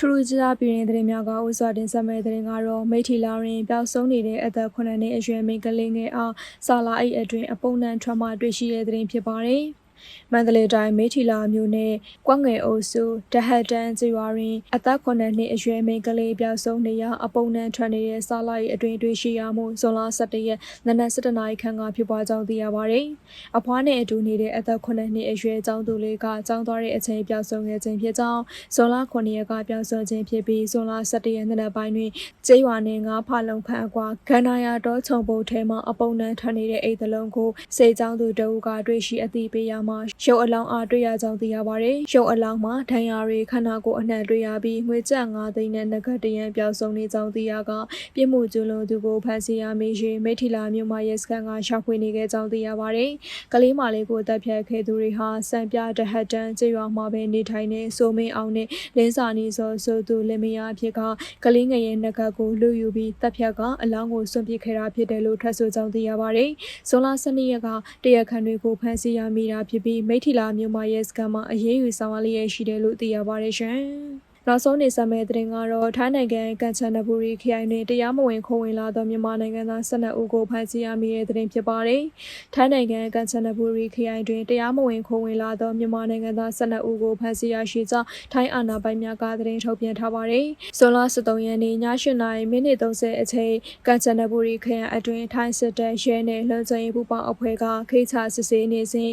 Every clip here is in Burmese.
ထူးထူးခြားခြားပြည်ရင်သတင်းများကဥစွာတင်ဆက်မဲ့သတင်းကတော့မိထီလာရင်ပျောက်ဆုံးနေတဲ့အသက်9နှစ်အရွယ်မိန်းကလေးငယ်အားစာလာအိတ်အတွင်းအပုံနှံထွက်မှတွေ့ရှိတဲ့သတင်းဖြစ်ပါတယ်။ မန္တလေးတိုင်းမေထီလာမြို့နယ်ကွက်ငယ်အုပ်စုတဟတ်တန်းကျွာတွင် အသက်9နှစ်အရွယ်မိန်းကလေးပျောက်ဆုံးနေရာအပုံနှံထွက်နေတဲ့စာလာအိတ်အတွင်းတွေ့ရှိရမှုဇွန်လ17ရက်နနက်7:00နာရီခန့်ကဖြစ်ပွားကြောင်းသိရပါတယ်။အဖွားနဲ့အတူနေတဲ့အသက်9နှစ်အရွယ်ကျောင်းသူလေးကကျောင်းသွားတဲ့အချိန်ပျောက်ဆုံးခဲ့ခြင်းဖြစ်ကြောင်းဇွန်လ9ရက်ကပျောက်ဆုံးခြင်းဖြစ်ပြီးဇွန်လ17ရက်နေ့နက်ပိုင်းတွင်ကျေးရွာနယ်ငါးဖလုံခန့်အကွာဂန္နာယာတော်ချုံပုတ်ထဲမှအပုံနှံထွက်နေတဲ့အိတ်တလုံးကိုစေကျောင်းသူတအုပ်ကတွေ့ရှိအသိပေးရမှရုပ်အလောင်းအားတွေ့ရကြောင်းသိရပါတယ်။ရုပ်အလောင်းမှာဒဏ်ရာတွေခန္ဓာကိုယ်အနှံ့တွေ့ရပြီးငွေကျပ်9သိန်းနဲ့ငကတရန်ပျောက်ဆုံးနေကြောင်းသိရကပြစ်မှုကျူးလွန်သူကိုဖမ်းဆီးရမည်၍မိထီလာမြို့မှာရဲစခန်းကရှာဖွေနေခဲ့ကြောင်းသိရပါတယ်။ကလေးမလေးကိုတပ်ဖြတ်ခဲ့သူတွေဟာစံပြတဟတ်တန်းကျေးရွာမှာပဲနေထိုင်နေဆိုမင်းအောင်နဲ့လင်းစာနီစောဆိုသူလင်မယားဖြစ်ကကလေးငယ်ရဲ့နှကတ်ကိုလူယူပြီးတပ်ဖြတ်ကအလောင်းကိုစွန့်ပစ်ခဲ့တာဖြစ်တယ်လို့ထွက်ဆိုကြောင်းသိရပါတယ်။ဇွန်လ12ရက်ကတရခန်တွေကိုဖမ်းဆီးရမိတာဖြစ်ပြီးမိထီလာမြို့မှာရဲစခန်းမှာအရေးယူဆောင်ရွက်လျက်ရှိတယ်လို့သိရပါတယ်ရှင်။ နောက်ဆုံးနေဆက်မဲ့သတင်းကတော့ထိုင်းနိုင်ငံကန်ချန်နဘူရီခရိုင်တွင်တရားမဝင်ခိုးဝင်လာသောမြန်မာနိုင်ငံသား12ဦးကိုဖမ်းဆီးရမိတဲ့သတင်းဖြစ်ပါတယ်။ထိုင်းနိုင်ငံကန်ချန်နဘူရီခရိုင်တွင်တရားမဝင်ခိုးဝင်လာသောမြန်မာနိုင်ငံသား12ဦးကိုဖမ်းဆီးရရှိကြောင်းထိုင်းအာဏာပိုင်များကသတင်းထုတ်ပြန်ထားပါတယ်။ဇွန်လ23ရက်နေ့ည8:00နာရီမိနစ်30အချိန်ကန်ချန်နဘူရီခရိုင်အတွင်းထိုင်းစစ်တပ်ရဲနှင့်လွန်ကျင်းပူပေါင်းအဖွဲ့ကခိချစစ်ဆေးနေစဉ်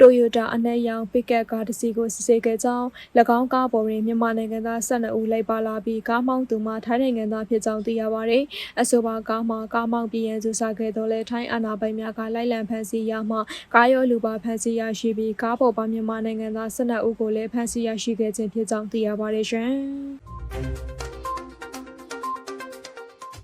တိုယိုတာအနက်ရောင်ပစ်ကပ်ကားတစ်စီးကိုစစ်ဆေးခဲ့ကြောင်း၎င်းကားပေါ်တွင်မြန်မာနိုင်ငံသား12ဦးလိုက်ပါလာပြီးကားမောင်းသူမှထိုင်းနိုင်ငံသားဖြစ်ကြောင်းသိရပါတယ်။အဆိုပါကားမှာကားမောင်းပြည်ရန်စုစားခဲ့တော့လဲထိုင်းအာဏာပိုင်များကလိုက်လံဖမ်းဆီးရမှကားရောလူပါဖမ်းဆီးရရှိပြီးကားပေါ်ပါမြန်မာနိုင်ငံသား12ဦးကိုလည်းဖမ်းဆီးရရှိခဲ့ခြင်းဖြစ်ကြောင်းသိရပါတယ်ရှင်။